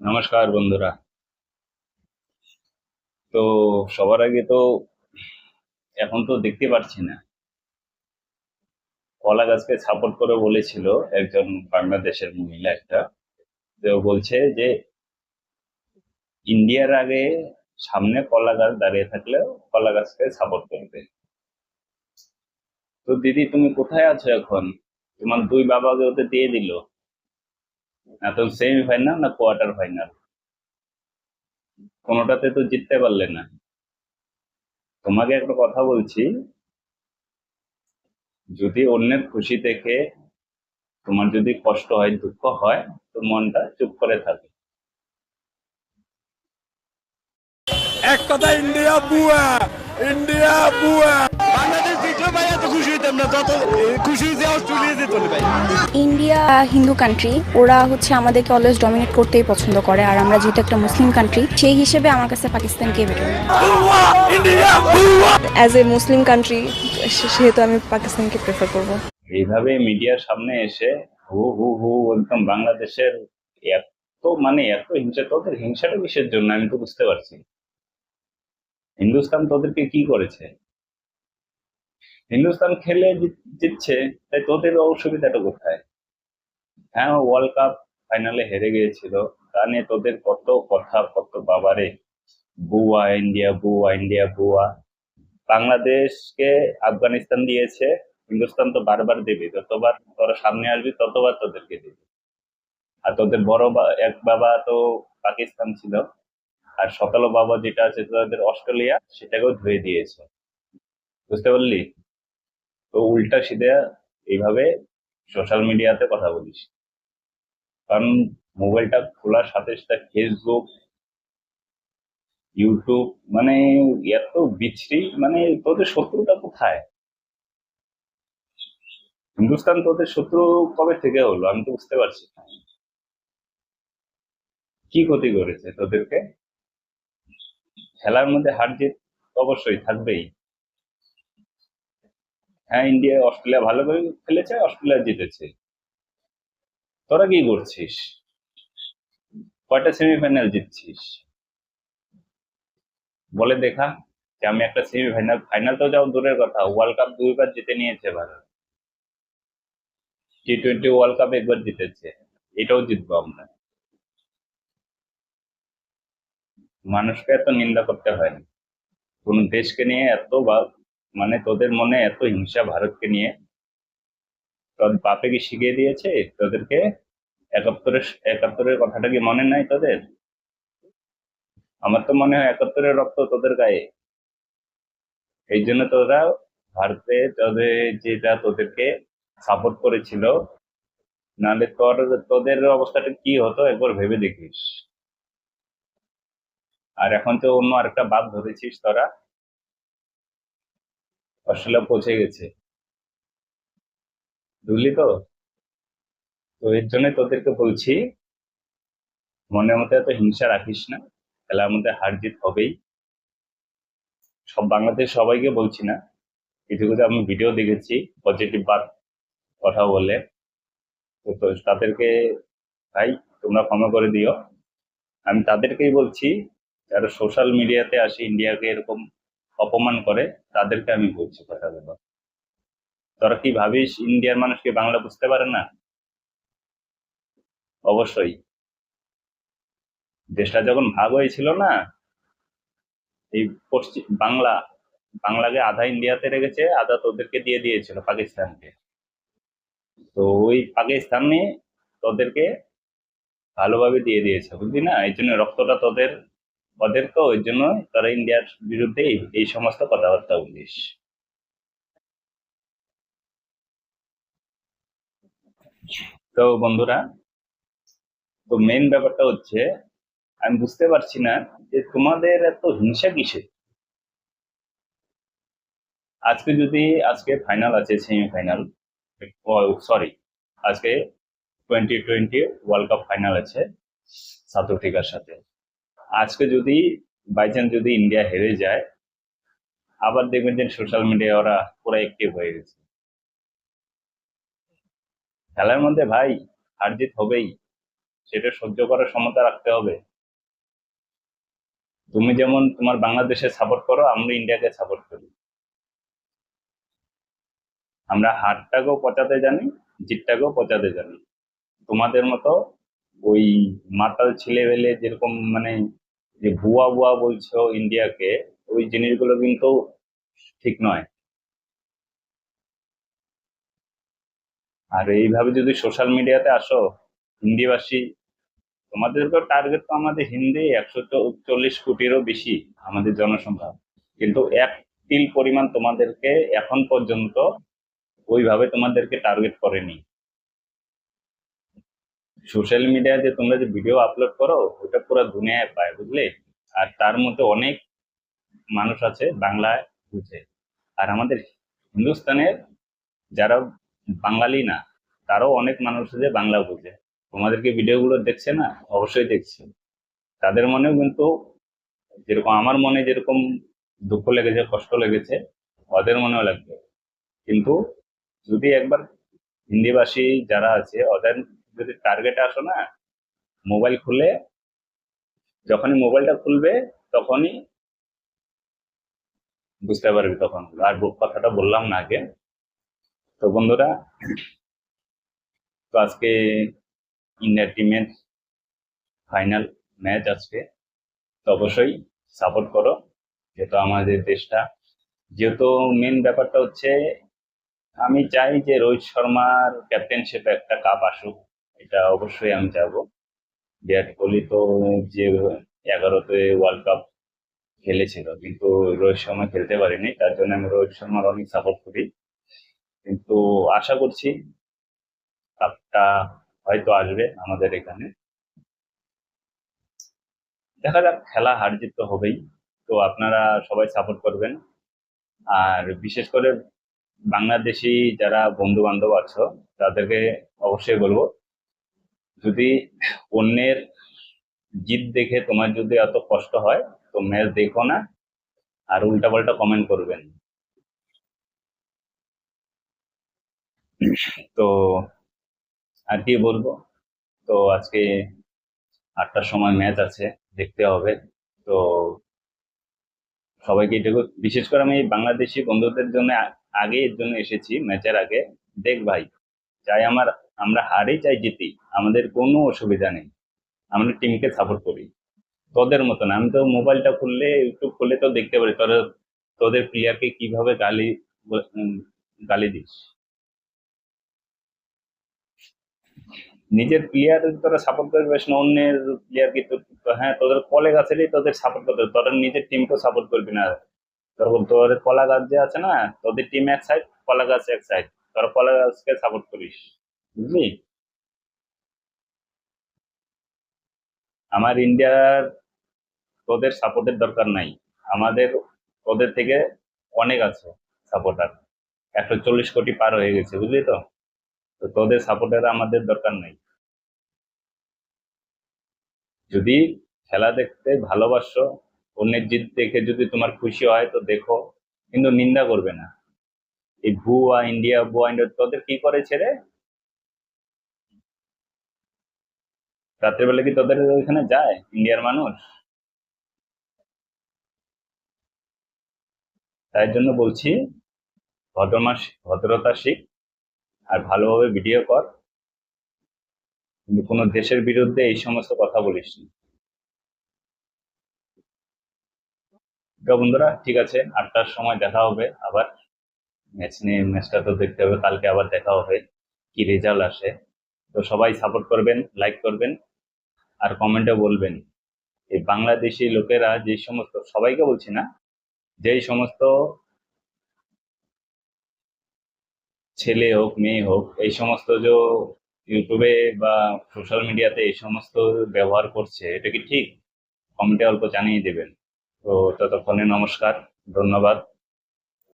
নমস্কার বন্ধুরা। তো সবার আগে তো এখন তো দেখতে পাচ্ছি না। কলা গাছকে সাপোর্ট করে বলেছিল একজন বাংলাদেশের মহিলা একটা। যে বলছে যে, ইন্ডিয়ার আগে সামনে কলা গাছ দাঁড়িয়ে থাকলে কলা গাছকে সাপোর্ট করবে। তো দিদি, তুমি কোথায় আছো এখন? তোমার দুই বাবাকে ওতে দিয়ে দিল। না তো সেমি ফাইনাল না কোয়ার্টার ফাইনাল কোনোটাতে তো জিততে পারলে না। তোমাকে একটা কথা বলছি, যদি অন্যের খুশি দেখে তোমার যদি কষ্ট হয়, দুঃখ হয়, তো মনটা চুপ করে থাকে। এক কথা ইন্ডিয়া বুয়া ইন্ডিয়া বুয়া। বাংলাদেশ না যত খুশি হয়েছে অস্ট্রেলিয়া জিতলো ভাই। ইন্ডিয়া হিন্দু কান্ট্রি ওরা হচ্ছে আমাদেরকে অলওয়েজ ডমিনেট করতেই পছন্দ করে আর আমরা যেহেতু একটা মুসলিম কান্ট্রি সেই হিসেবে আমার কাছে পাকিস্তানকে better as a Muslim country সেহেতু আমি পাকিস্তানকে প্রেফার করব। এইভাবে মিডিয়ার সামনে এসে হু হু হু একদম বাংলাদেশের এত মানে এত হিংসা তোদের হিংসাটা কিসের জন্য? আমি তো বুঝতে পারছি। হিন্দুস্তান তোদেরকে কি করেছে? হিন্দুস্তান খেলে জিত- জিতছে, তাই তোদের অসুবিধাটা কোথায়? হ্যাঁ ওয়ার্ল্ড কাপ ফাইনালে হেরে গিয়েছিল, তা নিয়ে তোদের কত কথা, কত বাবারে, বুয়া ইন্ডিয়া বুয়া ইন্ডিয়া, বুয়া। বাংলাদেশকে আফগানিস্তান দিয়েছে, হিন্দুস্তান তো বারবার দেবে, যতবার তোরা সামনে আসবি, ততবার তোদেরকে দেবে। আর তোদের বড় এক বাবা তো পাকিস্তান ছিল, আর সকালো বাবা যেটা আছে, তোদের অস্ট্রেলিয়া, সেটাকেও ধুয়ে দিয়েছে। বুঝতে পারলি? তো উল্টা সিধে এইভাবে সোশ্যাল মিডিয়াতে কথা বলিস। কারণ মোবাইলটা খোলার সাথে সাথে ফেসবুক ইউটিউব মানে এত বিচ্ছিরি মানে তোদের শত্রুটা কোথায়? হিন্দুস্তান তোদের শত্রু কবে থেকে হলো? আমি তো বুঝতে পারছি কি ক্ষতি করেছে তোদেরকে? খেলার মধ্যে হার জিত অবশ্যই থাকবেই। হ্যাঁ ইন্ডিয়া, অস্ট্রেলিয়া ভালো করে খেলেছে, অস্ট্রেলিয়া জিতেছে। তোরা কি করছিস? কয়টা সেমিফাইনাল জিতছিস? বলে দেখা যে আমি একটা সেমিফাইনাল ফাইনাল তো যাও, দূরের কথা। ওয়ার্ল্ড কাপ দুইবার জিতে নিয়েছে Bharat. T twenty world cup একবার জিতেছে। এটাও জিতবো আমরা। মানুষকে এত নিন্দা করতে হয় না। কোন দেশকে নিয়ে এত বা মানে তোদের মনে এত হিংসা ভারতকে নিয়ে? তোর বাপে কি শিখিয়ে দিয়েছে তোদেরকে? একাত্তরের একাত্তরের কথাটা কি মনে নাই তোদের? আমার তো মনে হয় একাত্তরের রক্ত তোদের গায়ে। এই জন্য তোরা ভারতে তোদের যেটা তোদেরকে সাপোর্ট করেছিল, নাহলে তোর, তোদের অবস্থাটা কি হতো একবার ভেবে দেখিস। আর এখন তো অন্য আরেকটা বাদ ধরেছিস তোরা। অস্ট্রেলিয়া পৌঁছে গেছে। বুঝলি তো? তো এর জন্য তোদেরকে বলছি, মনের মধ্যে এত হিংসা রাখিস না, খেলার মধ্যে হার জিত হবেই। সব বাংলাদেশ সবাইকে বলছি না কিছু কিছু আমি ভিডিও দেখেছি পজিটিভ বাদ কথা বলে। তো তাদেরকে, ভাই, তোমরা ক্ষমা করে দিও। আমি তাদেরকেই বলছি, যারা সোশ্যাল মিডিয়াতে আসে ইন্ডিয়াকে এরকম অপমান করে, তাদেরকে আমি বলছি কথা কথাগুলো তোরা কি ভাবিস ইন্ডিয়ার মানুষকে বাংলা বুঝতে পারে না? অবশ্যই। দেশটা যখন ভাগ হয়েছিল না, এই পশ্চিম বাংলা, বাংলাকে আধা ইন্ডিয়াতে রেখেছে, আধা তোদেরকে দিয়ে দিয়েছিল, পাকিস্তানকে। তো ওই পাকিস্তানে তোদেরকে ভালোভাবে দিয়ে দিয়েছে, বুঝলি না? এই জন্য রক্তটা তোদের ওদের তো ওই জন্য তারা ইন্ডিয়ার বিরুদ্ধে এই- সমস্ত কথাবার্তা বলিস তো বন্ধুরা, তো মেন ব্যাপারটা হচ্ছে, আমি বুঝতে পারছি না যে তোমাদের এত হিংসা কিসে? আজকে যদি, আজকে ফাইনাল আছে সেমিফাইনাল সরি আজকে twenty twenty world cup final আছে সাউথ আফ্রিকার সাথে আজকে যদি বাই চান্স যদি ইন্ডিয়া হেরে যায়, আবার দেখবেন যে সোশ্যাল মিডিয়ায় ওরা পুরো অ্যাক্টিভ হয়ে গেছে। খেলার মধ্যে ভাই, হার জিত হবেই। সেটা সহ্য করার ক্ষমতা রাখতে হবে। তুমি যেমন তোমার বাংলাদেশে সাপোর্ট করো, আমরা ইন্ডিয়াকে সাপোর্ট করি। আমরা হারটাকেও পচাতে জানি, জিতটাকেও পচাতে জানি। তোমাদের মতো ওই মাতাল ছেলে ছেলেবেলে যেরকম মানে যে ভুয়া ভুয়া বলছো ইন্ডিয়াকে, ওই জিনিসগুলো কিন্তু ঠিক নয়। আর এইভাবে যদি সোশ্যাল মিডিয়াতে আসো, হিন্দিভাষী তোমাদের তো টার্গেট তো আমাদের হিন্দি, একশো চল্লিশ কোটিরও বেশি আমাদের জনসংখ্যা। কিন্তু এক তিল পরিমাণ তোমাদেরকে এখন পর্যন্ত ওইভাবে তোমাদেরকে টার্গেট করেনি। সোশ্যাল মিডিয়াতে তোমরা যে ভিডিও আপলোড করো, ওটা পুরো দুনিয়ায় পায়, বুঝলে? আর তার মধ্যে অনেক মানুষ আছে বাংলায় বুঝে আর আমাদের হিন্দুস্তানের যারা বাঙালি না, তারাও অনেক মানুষ আছে বাংলা বুঝে তোমাদেরকে ভিডিওগুলো দেখছে না? অবশ্যই দেখছে। তাদের মনেও কিন্তু যেরকম, আমার মনে যেরকম দুঃখ লেগেছে, কষ্ট লেগেছে, ওদের মনেও লাগবে। কিন্তু যদি একবার হিন্দিভাষী যারা আছে, ওদের যদি টার্গেটে আসো না মোবাইল খুলে, যখনই মোবাইলটা খুলবে, তখনই বুঝতে পারবি তখন। আর কথাটা বললাম না আগে। তো বন্ধুরা, তো আজকে ইন্ডিয়া টিমের ফাইনাল ম্যাচ আজকে। তো অবশ্যই সাপোর্ট করো, যেহেতু আমাদের দেশটা। যেহেতু মেন ব্যাপারটা হচ্ছে, আমি চাই যে রোহিত শর্মার ক্যাপ্টেনশিপে একটা কাপ আসুক। এটা অবশ্যই আমি চাইব বিরাট কোহলি তো যে এগারোতে ওয়ার্ল্ড কাপ খেলেছিল, কিন্তু রোহিত শর্মা খেলতে পারেনি, তার জন্য আমি রোহিত শর্মার অনেক সাপোর্ট করি। কিন্তু আশা করছি কাপটা হয়তো আসবে আমাদের এখানে। দেখা যাক, খেলা হার জিত তো হবেই। তো আপনারা সবাই সাপোর্ট করবেন। আর বিশেষ করে বাংলাদেশি যারা বন্ধু বান্ধব আছো, তাদেরকে অবশ্যই বলব যদি অন্যের জিত দেখে তোমার যদি এত কষ্ট হয়, তো ম্যাচ দেখো না, আর উল্টাপাল্টা কমেন্ট করবেন। তো আর কি বলব? তো আজকে আটটার সময় ম্যাচ আছে, দেখতে হবে। তো সবাইকে এটুকু বিশেষ করে আমি বাংলাদেশি বন্ধুদের জন্য আগে এর জন্য এসেছি ম্যাচের আগে। দেখ ভাই চাই আমার আমরা হারি চাই জিতি, আমাদের কোনো অসুবিধা নেই। আমরা টিমকে সাপোর্ট করি। তোদের মতন। আমি তো মোবাইলটা খুললে ইউটিউব খুললে তো দেখতে পারি। তোরা, তোদের প্লেয়ারকে কীভাবে গালি গালি দিস? নিজের প্লেয়ার তোরা সাপোর্ট করবে, না অন্যের প্লেয়ারকে হ্যাঁ তোদের কলে গাছেরই তোদের সাপোর্ট করতে। তোরা নিজের টিমকেও সাপোর্ট করবি না। তোর তোর কলা গাছ যে আছে না, তোদের টিম এক সাইড কলা গাছ এক সাইড তোরা কলা গাছকে সাপোর্ট করিস। বুঝলি? আমার ইন্ডিয়ার তোদের সাপোর্টের দরকার নাই। আমাদের, তোদের থেকে অনেক আছে সাপোর্টার। একশো চল্লিশ কোটি পার হয়ে গেছে, বুঝলি তো? তো তোদের সাপোর্টার আমাদের দরকার নেই। যদি খেলা দেখতে ভালোবাসো, অন্যের জিত দেখে যদি তোমার খুশি হয় তো দেখো, কিন্তু নিন্দা করবে না। এই ভুয়া, ইন্ডিয়া ভুয়া, ইন্ডিয়া তোদের কি করে রে? রাত্রেবেলা কি তোদের ওইখানে যায়? ইন্ডিয়ার মানুষ? তাই জন্য বলছি ভদ্রমাস ভদ্রতা শিখ আর ভালোভাবে ভিডিও কর। কিন্তু কোনো দেশের বিরুদ্ধে এই সমস্ত কথা বলিস না। বন্ধুরা, ঠিক আছে, আটটার সময় দেখা হবে আবার। ম্যাচ নিয়ে ম্যাচটা তো দেখতে হবে, কালকে আবার দেখা হবে, কি রেজাল্ট আসে। তো সবাই সাপোর্ট করবেন লাইক করবেন। আর কমেন্টে বলবেন। এই বাংলাদেশি লোকেরা যে সমস্ত, সবাইকে বলছি না, যেই সমস্ত ছেলে হোক, মেয়ে হোক, এই সমস্ত যে ইউটিউবে বা সোশ্যাল মিডিয়াতে এই সমস্ত ব্যবহার করছে, এটা কি ঠিক? কমেন্টে অল্প জানিয়ে দেবেন। তো ততক্ষণে নমস্কার, ধন্যবাদ।